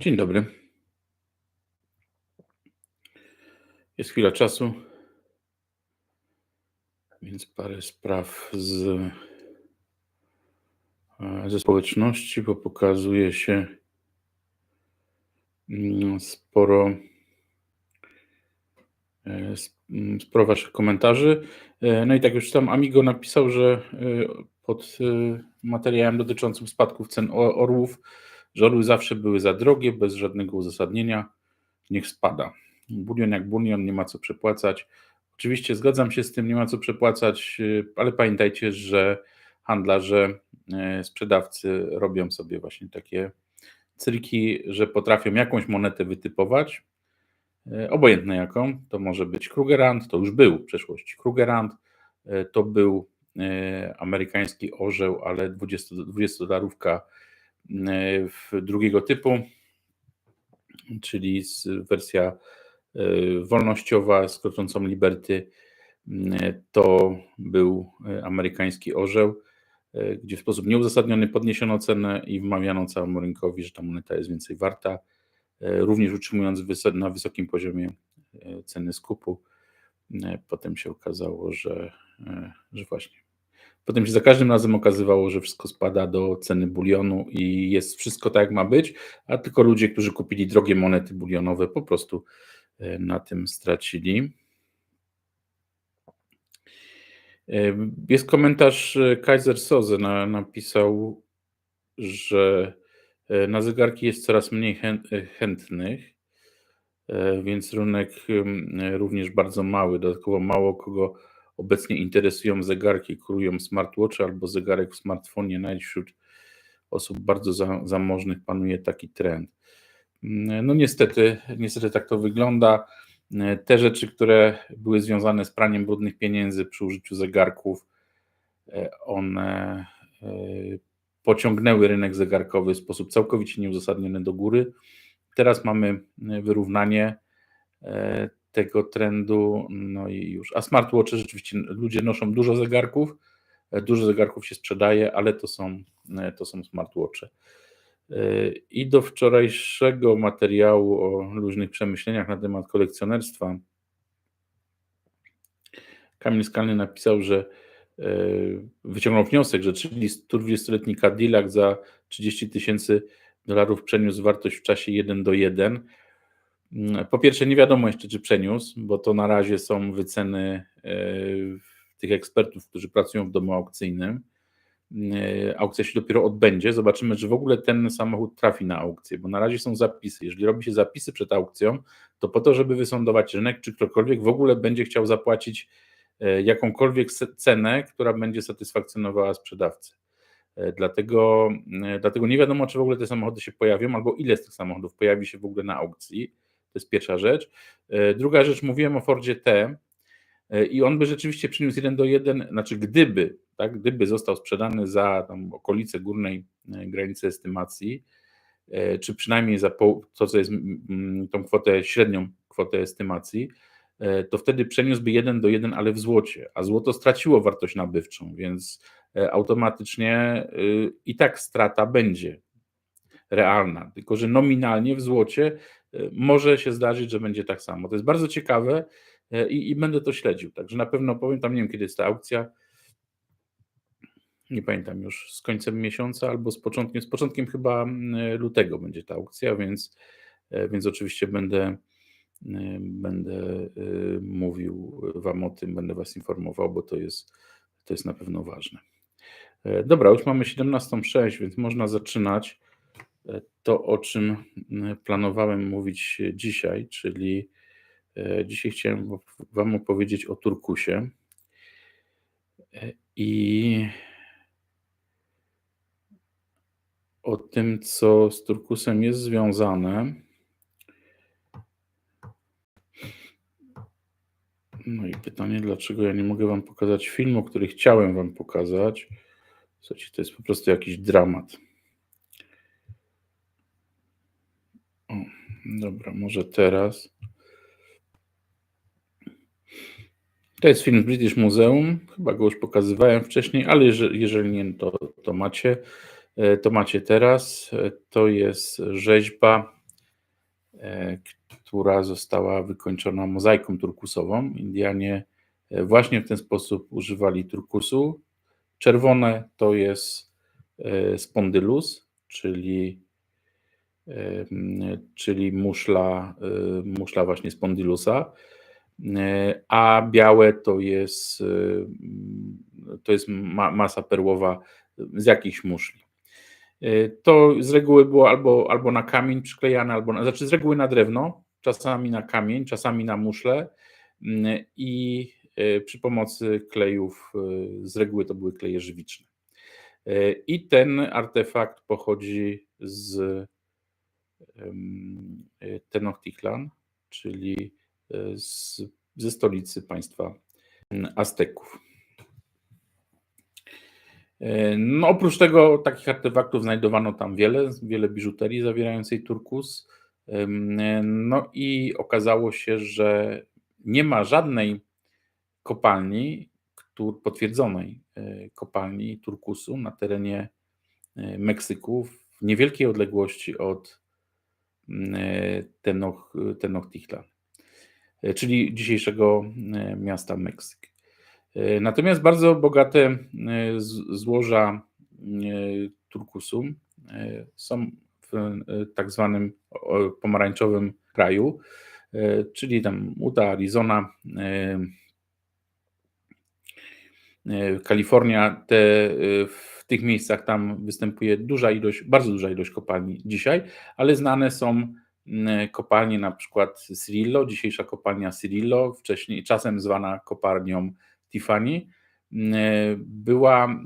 Dzień dobry. Jest chwila czasu, więc parę spraw z, e, ze społeczności, bo pokazuje się mm, sporo, e, mm, sporo Waszych komentarzy. E, no i tak już tam Amigo napisał, że pod materiałem dotyczącym spadków cen orłów, że zawsze były za drogie, bez żadnego uzasadnienia, niech spada. Bulion jak bulion, nie ma co przepłacać. Oczywiście zgadzam się z tym, nie ma co przepłacać, y, ale pamiętajcie, że handlarze, y, sprzedawcy robią sobie właśnie takie cyrki, że potrafią jakąś monetę wytypować, y, obojętne jaką, to może być Krugerrand, to już był w przeszłości Krugerrand, to był amerykański orzeł, ale 20, 20 dolarówka drugiego typu, czyli wersja e, wolnościowa z kroczącą Liberty. To był e, amerykański orzeł, e, gdzie w sposób nieuzasadniony podniesiono cenę i wmawiano całemu rynkowi, że ta moneta jest więcej warta, również utrzymując na wysokim poziomie ceny skupu. Potem się okazało, że, że właśnie Potem się za każdym razem okazywało, że wszystko spada do ceny bulionu i jest wszystko tak, jak ma być, a tylko ludzie, którzy kupili drogie monety bulionowe, po prostu e, na tym stracili. E, jest komentarz e, Kaiser Soze na, napisał, że na zegarki jest coraz mniej chętnych, więc rynek również bardzo mały. Dodatkowo mało kogo Obecnie interesują zegarki, kurują smartwatche albo zegarek w smartfonie. Nawet osób bardzo za, zamożnych panuje taki trend. No niestety, niestety tak to wygląda. Te rzeczy, które były związane z praniem brudnych pieniędzy przy użyciu zegarków, one e, pociągnęły rynek zegarkowy w sposób całkowicie nieuzasadniony do góry. Teraz mamy wyrównanie e, tego trendu, no i już. A smartwatche rzeczywiście ludzie noszą dużo zegarków, e, dużo zegarków się sprzedaje, ale to są, e, to są smartwatche. E, I do wczorajszego materiału o luźnych przemyśleniach na temat kolekcjonerstwa Kamil Skalny napisał, że wyciągnął wniosek, że 120-letni Cadillac za 30 tysięcy dolarów przeniósł wartość w czasie 1 do 1 Mm, po pierwsze, nie wiadomo jeszcze, czy przeniósł, bo to na razie są wyceny e, tych ekspertów, którzy pracują w domu aukcyjnym. E, aukcja się dopiero odbędzie. Zobaczymy, czy w ogóle ten samochód trafi na aukcję, bo na razie są zapisy. Jeżeli robi się zapisy przed aukcją, to po to, żeby wysądować rynek, czy ktokolwiek w ogóle będzie chciał zapłacić e, jakąkolwiek cenę, która będzie satysfakcjonowała sprzedawcę. Dlatego, dlatego nie wiadomo, czy w ogóle te samochody się pojawią, albo ile z tych samochodów pojawi się w ogóle na aukcji. To jest pierwsza rzecz. E, druga rzecz, mówiłem o Fordzie T e, i on by rzeczywiście przyniósł 1 do 1, znaczy gdyby, tak, gdyby został sprzedany za tam okolice górnej e, granicy estymacji, czy przynajmniej za to, co jest tą kwotę, średnią kwotę estymacji, to wtedy przeniósłby 1 do 1, ale w złocie, a złoto straciło wartość nabywczą, więc automatycznie i tak strata będzie realna, tylko że nominalnie w złocie może się zdarzyć, że będzie tak samo. To jest bardzo ciekawe e, i, i będę to śledził. Także na pewno powiem, tam nie wiem, kiedy jest ta aukcja. Nie pamiętam już, z końcem miesiąca albo z początkiem, z początkiem chyba lutego będzie ta aukcja, więc, e, więc oczywiście będę, e, będę mówił Wam o tym, będę Was informował, bo to jest, to jest na pewno ważne. Dobra, już mamy 17.06, więc można zaczynać to, o czym mm, planowałem mówić dzisiaj, czyli e, dzisiaj chciałem Wam opowiedzieć o turkusie e, i o tym, co z turkusem jest związane. No i pytanie, dlaczego ja nie mogę Wam pokazać filmu, który chciałem Wam pokazać. Słuchajcie, to jest po prostu jakiś dramat. O, dobra, może teraz. To jest film British Museum. Chyba go już pokazywałem wcześniej, ale jeżeli, jeżeli nie, to, to macie. E, to macie teraz. E, to jest rzeźba która została wykończona mozaiką turkusową. Indianie właśnie w ten sposób używali turkusu. Czerwone to jest spondylus, czyli, czyli muszla, muszla właśnie spondylusa, a białe to jest, to jest masa perłowa z jakichś muszli. To z reguły było albo, albo na kamień przyklejane, albo na, znaczy z reguły na drewno, czasami na kamień, czasami na muszle i przy pomocy klejów, z reguły to były kleje żywiczne. I ten artefakt pochodzi z Tenochtitlan, czyli z, ze stolicy państwa Azteków. No, oprócz tego takich artefaktów znajdowano tam wiele, wiele biżuterii zawierającej turkus. No i okazało się, że nie ma żadnej kopalni, potwierdzonej e, kopalni turkusu na terenie e, Meksyku w niewielkiej odległości od e, Tenoch, Tenochtitlan, czyli dzisiejszego miasta Meksyk. Natomiast bardzo bogate złoża turkusu są w tak zwanym pomarańczowym kraju, czyli tam Utah, Arizona, Kalifornia, te, w tych miejscach tam występuje duża ilość, bardzo duża ilość kopalni dzisiaj, ale znane są kopalnie na przykład Cirillo, dzisiejsza kopalnia Cirillo, wcześniej czasem zwana kopalnią Tiffany, była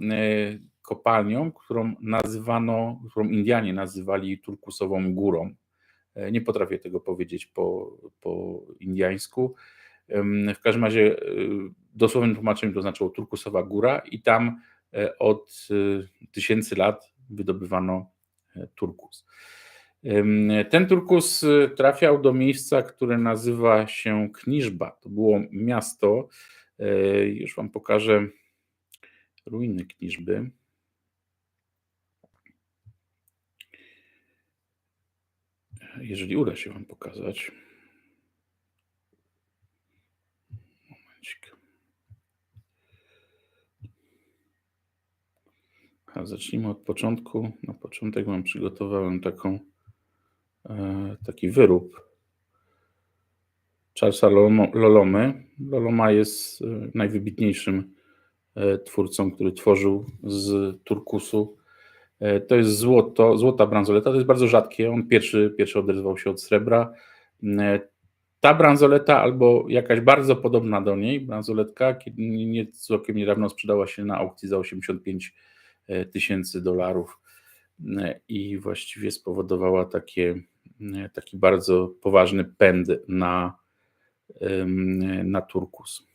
kopalnią, którą nazywano, którą Indianie nazywali turkusową górą. Nie potrafię tego powiedzieć po, po indiańsku. W każdym razie dosłownym tłumaczeniem to znaczyło turkusowa góra i tam e, od e, tysięcy lat wydobywano e, turkus. Ten turkus trafiał do miejsca, które nazywa się Kniżba. To było miasto, już Wam pokażę ruiny Kniżby. Jeżeli uda się Wam pokazać. Zacznijmy od początku. Na początek mam przygotowałem taką, e, taki wyrób Charlesa Lolomy. Loloma jest e, najwybitniejszym e, twórcą, który tworzył z turkusu. To jest złoto, złota bransoleta, to jest bardzo rzadkie. On pierwszy, pierwszy odezwał się od srebra. Ta bransoleta albo jakaś bardzo podobna do niej, bransoletka, nie, całkiem niedawno sprzedała się na aukcji za 85 E, tysięcy dolarów e, i właściwie spowodowała takie, e, taki bardzo poważny pęd na, na turkus.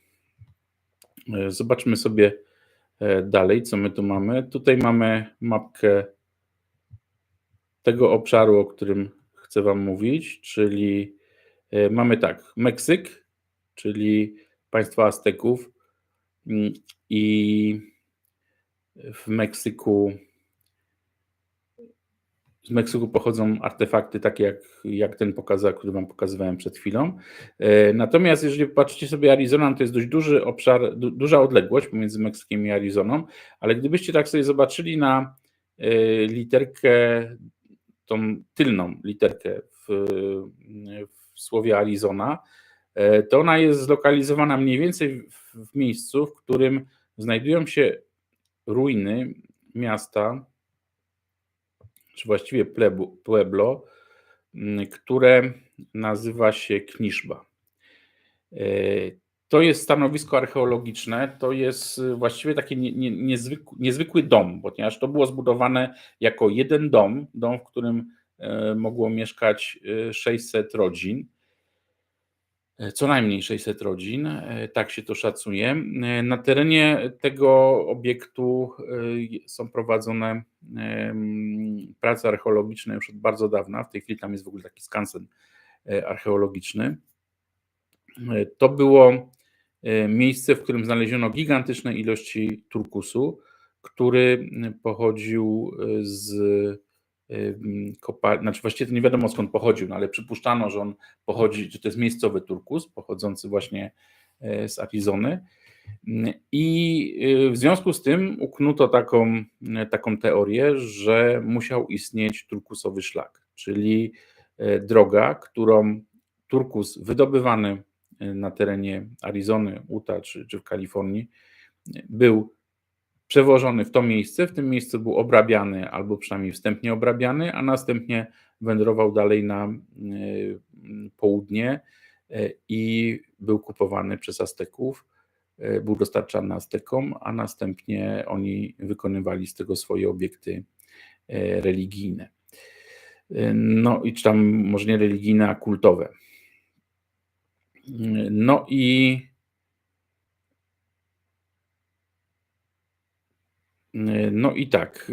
Zobaczmy sobie dalej, co my tu mamy. Tutaj mamy mapkę tego obszaru, o którym chcę Wam mówić, czyli mamy tak, Meksyk, czyli państwo Azteków mm, i w Meksyku z Meksyku pochodzą artefakty takie jak, jak ten pokazał, który Wam pokazywałem przed chwilą. E, natomiast jeżeli patrzycie sobie Arizona, to jest dość duży obszar, du, duża odległość pomiędzy Meksykiem i Arizoną, ale gdybyście tak sobie zobaczyli na e, literkę, tą tylną literkę w, w słowie Arizona, e, to ona jest zlokalizowana mniej więcej w, w miejscu, w którym znajdują się ruiny miasta, czy właściwie Pueblo, mm, które nazywa się Kniszba. E, to jest stanowisko archeologiczne, to jest właściwie taki niezwykły, dom, ponieważ to było zbudowane jako jeden dom, dom, w którym e, mogło mieszkać 600 e, rodzin. E, co najmniej 600 rodzin, e, tak się to szacuje. E, na terenie tego obiektu są prowadzone prace archeologiczne już od bardzo dawna. W tej chwili tam jest w ogóle taki skansen archeologiczny. To było miejsce, w którym znaleziono gigantyczne ilości turkusu, który pochodził z kopalni, znaczy właściwie to nie wiadomo skąd pochodził, no ale przypuszczano, że on pochodzi, że to jest miejscowy turkus pochodzący właśnie z Arizony. I w związku z tym uknuto taką, taką teorię, że musiał istnieć turkusowy szlak, czyli droga, którą turkus wydobywany na terenie Arizony, Utah czy, czy w Kalifornii był przewożony w to miejsce, w tym miejscu był obrabiany albo przynajmniej wstępnie obrabiany, a następnie wędrował dalej na e, południe e, i był kupowany przez Azteków, e, był dostarczany Aztekom, a następnie oni wykonywali z tego swoje obiekty religijne. No i czy tam może nie religijne, a kultowe. No i no i tak.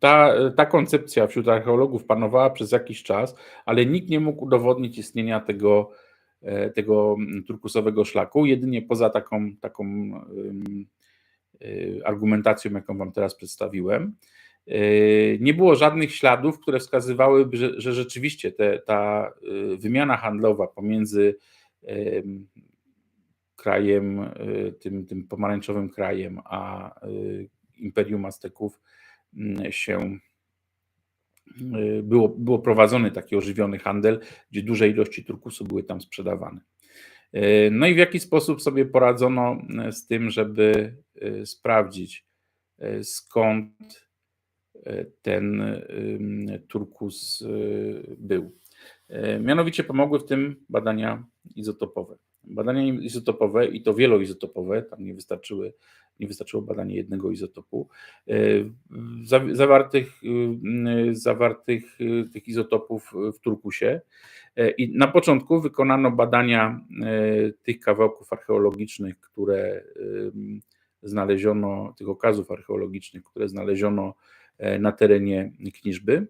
Ta, ta koncepcja wśród archeologów panowała przez jakiś czas, ale nikt nie mógł udowodnić istnienia tego, tego turkusowego szlaku, jedynie poza taką, taką argumentacją, jaką Wam teraz przedstawiłem. Nie było żadnych śladów, które wskazywałyby, że, że rzeczywiście te, ta wymiana handlowa pomiędzy krajem, yy, tym, tym pomarańczowym krajem, a Imperium Azteków mm, się było, było prowadzony taki ożywiony handel, gdzie duże ilości turkusu były tam sprzedawane. No i w jaki sposób sobie poradzono z tym, żeby sprawdzić skąd ten turkus y, był. Mianowicie pomogły w tym badania izotopowe. Badania izotopowe i to wieloizotopowe, tam nie wystarczyły, nie wystarczyło badanie jednego izotopu, e, zawartych, y, zawartych y, tych izotopów w turkusie. E, I na początku wykonano badania tych kawałków archeologicznych, które znaleziono, tych okazów archeologicznych, które znaleziono E, na terenie Kniżby.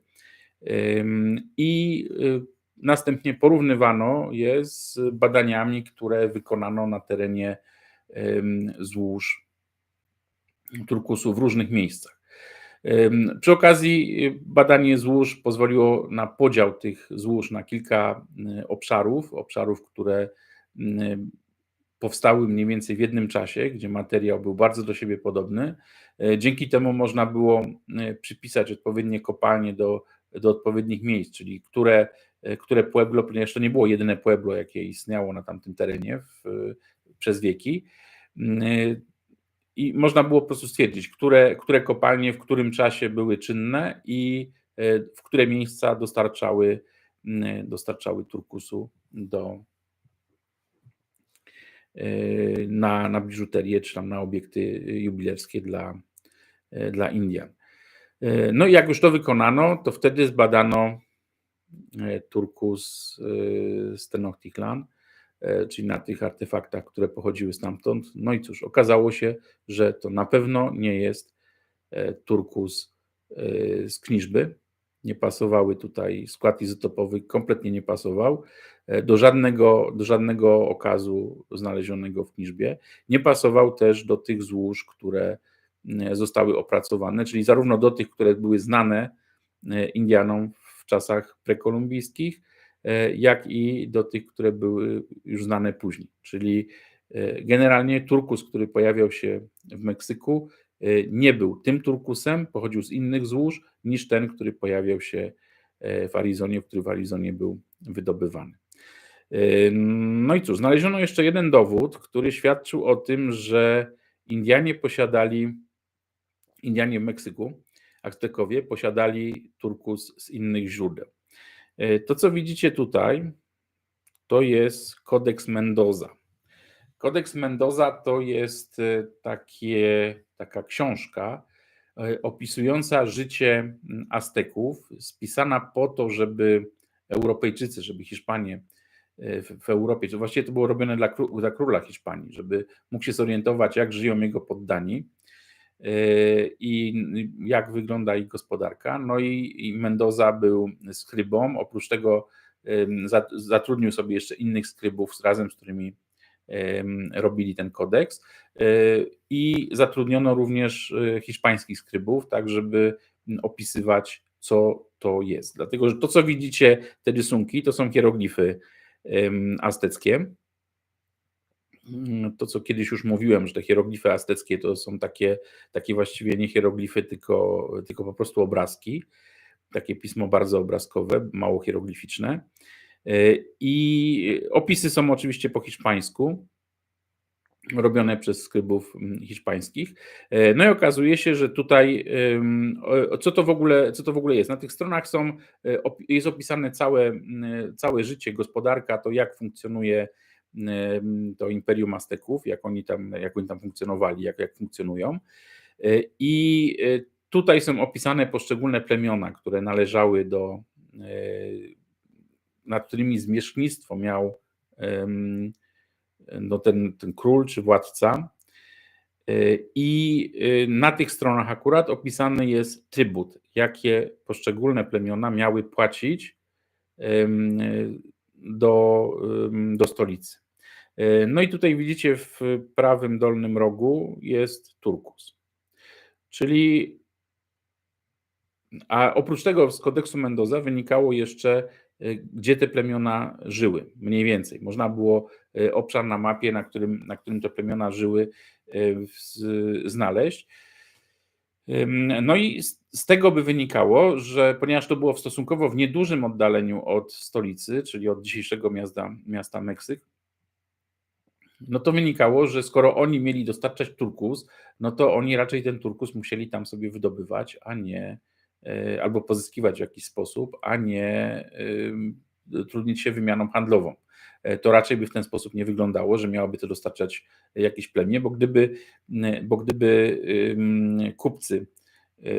I y, następnie porównywano je z badaniami, które wykonano na terenie złóż turkusu w różnych miejscach. Przy okazji y, badanie złóż pozwoliło na podział tych złóż na kilka y, obszarów, obszarów, które powstały mniej więcej w jednym czasie, gdzie materiał był bardzo do siebie podobny. E, dzięki temu można było przypisać odpowiednie kopalnie do, do odpowiednich miejsc, czyli które, które pueblo, ponieważ to nie było jedyne pueblo, jakie istniało na tamtym terenie w, przez wieki. I można było po prostu stwierdzić, które, które kopalnie w którym czasie były czynne i w które miejsca dostarczały, dostarczały turkusu do, na, na biżuterię czy tam na obiekty jubilerskie dla, dla Indian. No i jak już to wykonano, to wtedy zbadano turkus z Tenochtitlan, czyli na tych artefaktach, które pochodziły stamtąd. No i cóż, okazało się, że to na pewno nie jest turkus z Kniżby, nie pasowały tutaj, skład izotopowy kompletnie nie pasował e, do żadnego, do żadnego okazu znalezionego w Kniżbie. Nie pasował też do tych złóż, które e, zostały opracowane, czyli zarówno do tych, które były znane e, Indianom w czasach prekolumbijskich, jak i do tych, które były już znane później. Czyli generalnie turkus, który pojawiał się w Meksyku, Y, nie był tym turkusem, pochodził z innych złóż niż ten, który pojawiał się e, w Arizonie, który w Arizonie był wydobywany. No i cóż, znaleziono jeszcze jeden dowód, który świadczył o tym, że Indianie posiadali, Indianie w Meksyku, Aztekowie posiadali turkus z innych źródeł. Y, to, co widzicie tutaj, to jest kodeks Mendoza. Kodeks Mendoza to jest takie taka książka e, opisująca życie Azteków, spisana po to, żeby Europejczycy, żeby Hiszpanie e, w, Europie, to właściwie to było robione dla, dla króla Hiszpanii, żeby mógł się zorientować, jak żyją jego poddani e, i jak wygląda ich gospodarka. No i, Mendoza był skrybą, oprócz tego zatrudnił sobie jeszcze innych skrybów, razem z którymi robili ten kodeks e, i zatrudniono również e, hiszpańskich skrybów, tak żeby opisywać, co to jest. Dlatego, że to, co widzicie, te rysunki, to są hieroglify azteckie. To, co kiedyś już mówiłem, że te hieroglify azteckie to są takie, takie właściwie nie hieroglify, tylko, tylko po prostu obrazki. Takie pismo bardzo obrazkowe, mało hieroglificzne. I opisy są oczywiście po hiszpańsku robione przez skrybów mm, hiszpańskich. E, no i okazuje się, że tutaj co to w ogóle, co to w ogóle jest? Na tych stronach są, e, jest opisane całe, całe życie, gospodarka, to jak funkcjonuje to imperium Azteków, jak oni tam, jak oni tam funkcjonowali, jak, jak funkcjonują. E, I tutaj są opisane poszczególne plemiona, które należały do, nad którymi zmierzchnictwo miał no ten, ten król czy władca. I na tych stronach akurat opisany jest trybut, jakie poszczególne plemiona miały płacić do, do stolicy. Y, no i tutaj widzicie w prawym dolnym rogu jest turkus. Czyli, a oprócz tego z kodeksu Mendoza wynikało jeszcze Y, gdzie te plemiona żyły, mniej więcej. Można było y, obszar na mapie, na którym, na którym te plemiona żyły, znaleźć. No i z tego by wynikało, że ponieważ to było w stosunkowo w niedużym oddaleniu od stolicy, czyli od dzisiejszego miasta, miasta Meksyk, no to wynikało, że skoro oni mieli dostarczać turkus, no to oni raczej ten turkus musieli tam sobie wydobywać, a nie E, albo pozyskiwać w jakiś sposób, a nie trudnić się wymianą handlową. E, to raczej by w ten sposób nie wyglądało, że miałoby to dostarczać jakieś plemię, bo gdyby, bo gdyby kupcy e,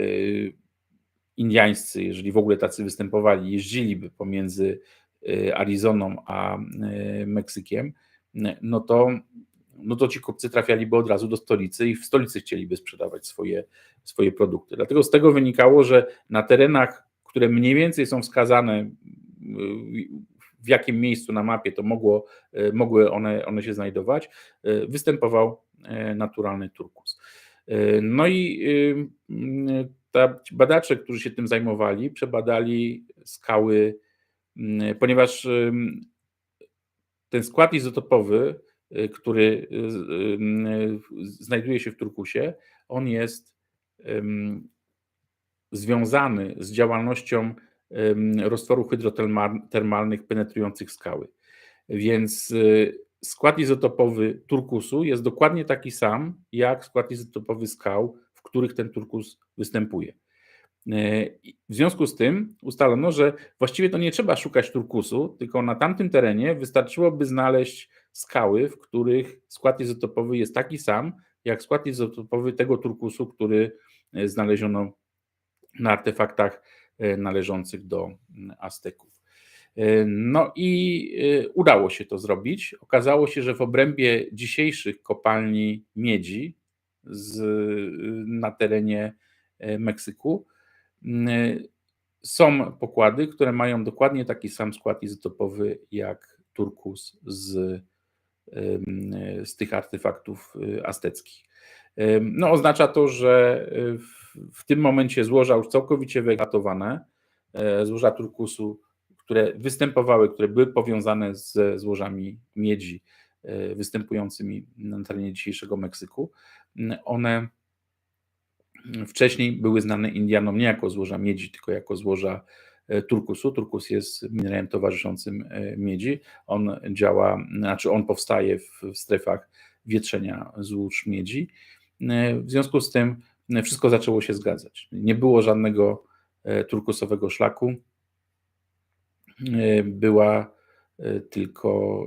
indiańscy, jeżeli w ogóle tacy występowali, jeździliby pomiędzy Arizoną a Meksykiem, no to no to ci kupcy trafialiby od razu do stolicy i w stolicy chcieliby sprzedawać swoje, swoje produkty. Dlatego z tego wynikało, że na terenach, które mniej więcej są wskazane, w jakim miejscu na mapie to mogło, mogły one, one się znajdować, występował naturalny turkus. No i ta, badacze, którzy się tym zajmowali, przebadali skały, ponieważ ten skład izotopowy Y, który y, y, znajduje się w turkusie, on jest związany z działalnością roztworów hydrotermalnych penetrujących skały. Więc skład izotopowy turkusu jest dokładnie taki sam, jak skład izotopowy skał, w których ten turkus występuje. W związku z tym ustalono, że właściwie to nie trzeba szukać turkusu, tylko na tamtym terenie wystarczyłoby znaleźć skały, w których skład izotopowy jest taki sam, jak skład izotopowy tego turkusu, który e, znaleziono na artefaktach e, należących do Azteków. E, no i udało się to zrobić. Okazało się, że w obrębie dzisiejszych kopalni miedzi z, na terenie Meksyku są pokłady, które mają dokładnie taki sam skład izotopowy jak turkus z z tych artefaktów y, azteckich. No, oznacza to, że y, w, w tym momencie złoża już całkowicie wyeksploatowane, e, złoża turkusu, które występowały, które były powiązane ze złożami miedzi e, występującymi na terenie dzisiejszego Meksyku, one wcześniej były znane Indianom nie jako złoża miedzi, tylko jako złoża E, turkusu. Turkus jest minerałem towarzyszącym e, miedzi. On działa, znaczy on powstaje w strefach wietrzenia złóż miedzi. E, w związku z tym wszystko zaczęło się zgadzać. Nie było żadnego turkusowego szlaku. Była tylko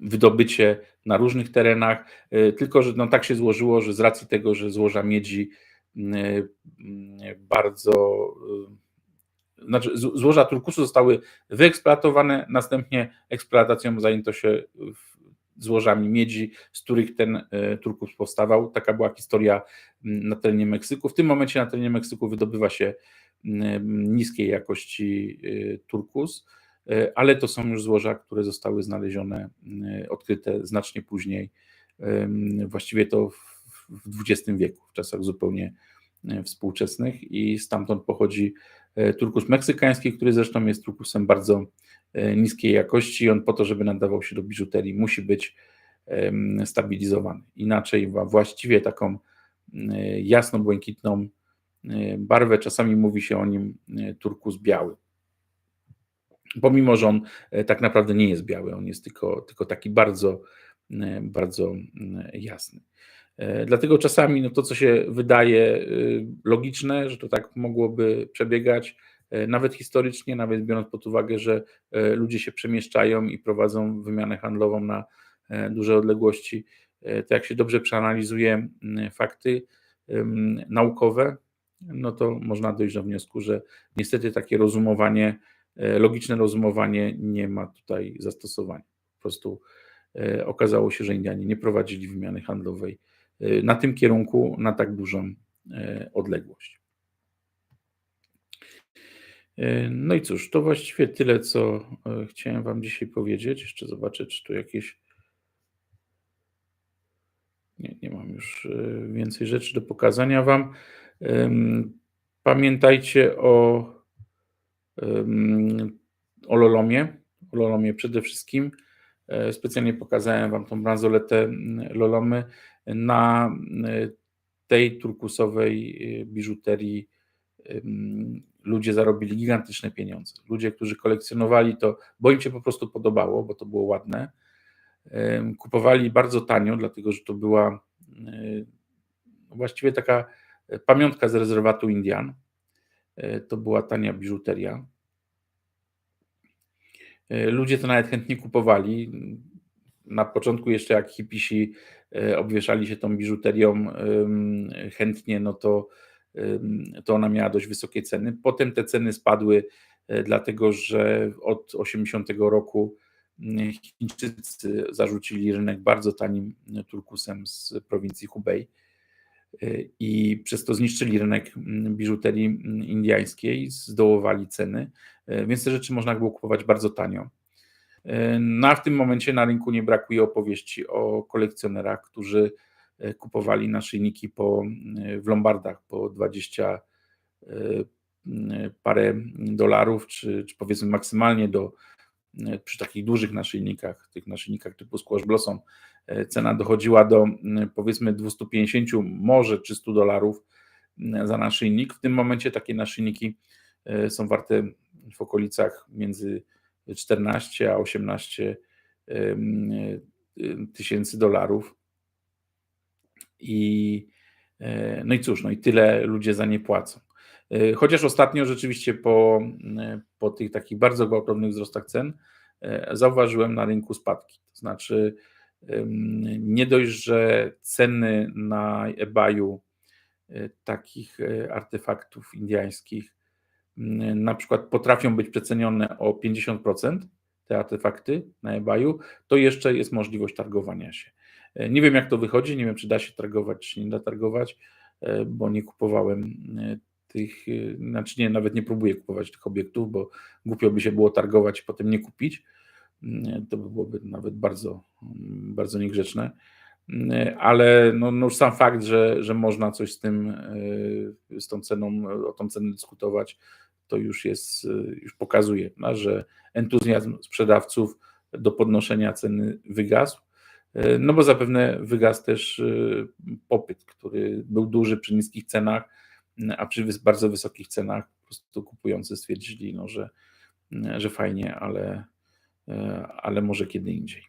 wydobycie na różnych terenach, tylko że no tak się złożyło, że z racji tego, że złoża miedzi bardzo znaczy złoża turkusu zostały wyeksploatowane, następnie eksploatacją zajęto się złożami miedzi, z których ten turkus powstawał. Taka była historia na terenie Meksyku. W tym momencie na terenie Meksyku wydobywa się niskiej jakości turkus, ale to są już złoża, które zostały znalezione, odkryte znacznie później, właściwie to w XX wieku, w czasach zupełnie współczesnych i stamtąd pochodzi turkus meksykański, który zresztą jest turkusem bardzo niskiej jakości. On po to, żeby nadawał się do biżuterii, musi być stabilizowany. Inaczej właściwie taką jasno-błękitną barwę, czasami mówi się o nim turkus biały. Pomimo, że on tak naprawdę nie jest biały, on jest tylko, tylko taki bardzo, bardzo jasny. Dlatego czasami no to, co się wydaje logiczne, że to tak mogłoby przebiegać, nawet historycznie, nawet biorąc pod uwagę, że ludzie się przemieszczają i prowadzą wymianę handlową na E, duże odległości, e, to jak się dobrze przeanalizuje fakty naukowe, no to można dojść do wniosku, że niestety takie rozumowanie, e, logiczne rozumowanie nie ma tutaj zastosowania. Po prostu okazało się, że Indianie nie prowadzili wymiany handlowej na tym kierunku na tak dużą odległość. No i cóż, to właściwie tyle, co chciałem Wam dzisiaj powiedzieć. Jeszcze zobaczę, czy tu jakieś nie, nie mam już więcej rzeczy do pokazania Wam. Pamiętajcie o, o Lolomie. O Lolomie przede wszystkim. E, specjalnie pokazałem Wam tą bransoletę Lolomy. Na e, tej turkusowej biżuterii ludzie zarobili gigantyczne pieniądze. Ludzie, którzy kolekcjonowali to, bo im się po prostu podobało, bo to było ładne kupowali bardzo tanio, dlatego że to była właściwie taka pamiątka z rezerwatu Indian. To była tania biżuteria. Ludzie to nawet chętnie kupowali. Na początku jeszcze jak hipisi e, obwieszali się tą biżuterią chętnie, no to, to ona miała dość wysokie ceny. Potem te ceny spadły, dlatego że od 80 roku Chińczycy zarzucili rynek bardzo tanim turkusem z prowincji Hubei i przez to zniszczyli rynek biżuterii indyjskiej, zdołowali ceny, więc te rzeczy można było kupować bardzo tanio. No w tym momencie na rynku nie brakuje opowieści o kolekcjonerach, którzy kupowali naszyjniki po, w lombardach po 20 parę dolarów, czy, czy powiedzmy maksymalnie do E, przy takich dużych naszyjnikach, tych naszyjnikach typu Squash Blossom, e, cena dochodziła do powiedzmy 250, może 300 dolarów za naszyjnik. W tym momencie takie naszyjniki e, są warte w okolicach między 14 a 18 tysięcy dolarów. I no i cóż, no i tyle ludzie za nie płacą. E, chociaż ostatnio rzeczywiście po, e, po tych takich bardzo gwałtownych wzrostach cen e, zauważyłem na rynku spadki. To znaczy, nie dość, że ceny na eBayu takich artefaktów indyjskich na przykład potrafią być przecenione o 50%, te artefakty na eBayu, to jeszcze jest możliwość targowania się. Nie wiem, jak to wychodzi, nie wiem, czy da się targować, czy nie da targować, bo nie kupowałem tych, y, znaczy nie, nawet nie próbuję kupować tych obiektów, bo głupio by się było targować i potem nie kupić. Mm, to by byłoby nawet bardzo, mm, bardzo niegrzeczne. Mm, ale no, no już sam fakt, że, że można coś z tym, z tą ceną, o tą cenę dyskutować, to już jest, y, już pokazuje, no, że entuzjazm sprzedawców do podnoszenia ceny wygasł. No bo zapewne wygasł też popyt, który był duży przy niskich cenach a przy bardzo wysokich cenach po prostu kupujący stwierdzili, no, że, że fajnie, ale, ale może kiedy indziej.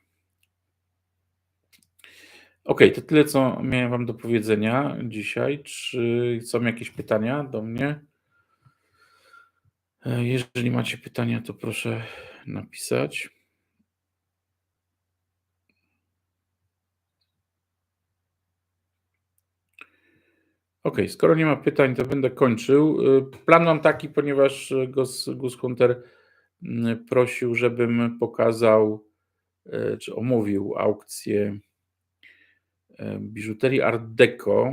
Ok, to tyle, co miałem Wam do powiedzenia dzisiaj. Czy są jakieś pytania do mnie? Jeżeli macie pytania, to proszę napisać. Ok, skoro nie ma pytań, to będę kończył. Y, plan mam taki, ponieważ Gus, Gus Hunter prosił, żebym pokazał czy omówił aukcję biżuterii Art Deco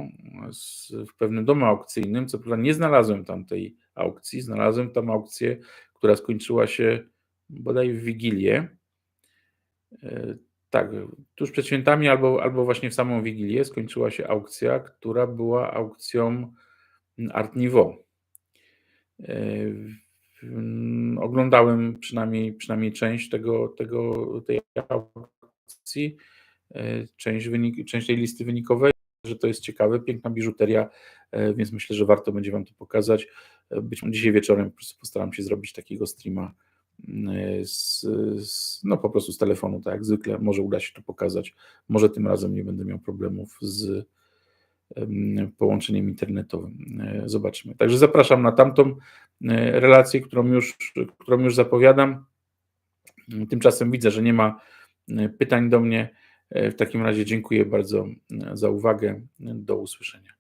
w pewnym domu aukcyjnym. Co prawda nie znalazłem tam tej aukcji, znalazłem tam aukcję, która skończyła się bodaj w Wigilię. Tak, tuż przed świętami albo, albo właśnie w samą Wigilię skończyła się aukcja, która była aukcją Art Nouveau. Mm, Oglądałem przynajmniej, przynajmniej część tego, tego, tej aukcji, e, część, wynik, część tej listy wynikowej, że to jest ciekawe, piękna biżuteria, e, więc myślę, że warto będzie Wam to pokazać. Być może dzisiaj wieczorem po prostu postaram się zrobić takiego streama mm, z, z, no po prostu z telefonu, tak jak zwykle, może uda się to pokazać, może tym razem nie będę miał problemów z em, połączeniem internetowym. E, Zobaczymy. Także zapraszam na tamtą e, relację, którą już, którą już zapowiadam. Tymczasem widzę, że nie ma e, pytań do mnie. W takim razie dziękuję bardzo za uwagę. Do usłyszenia.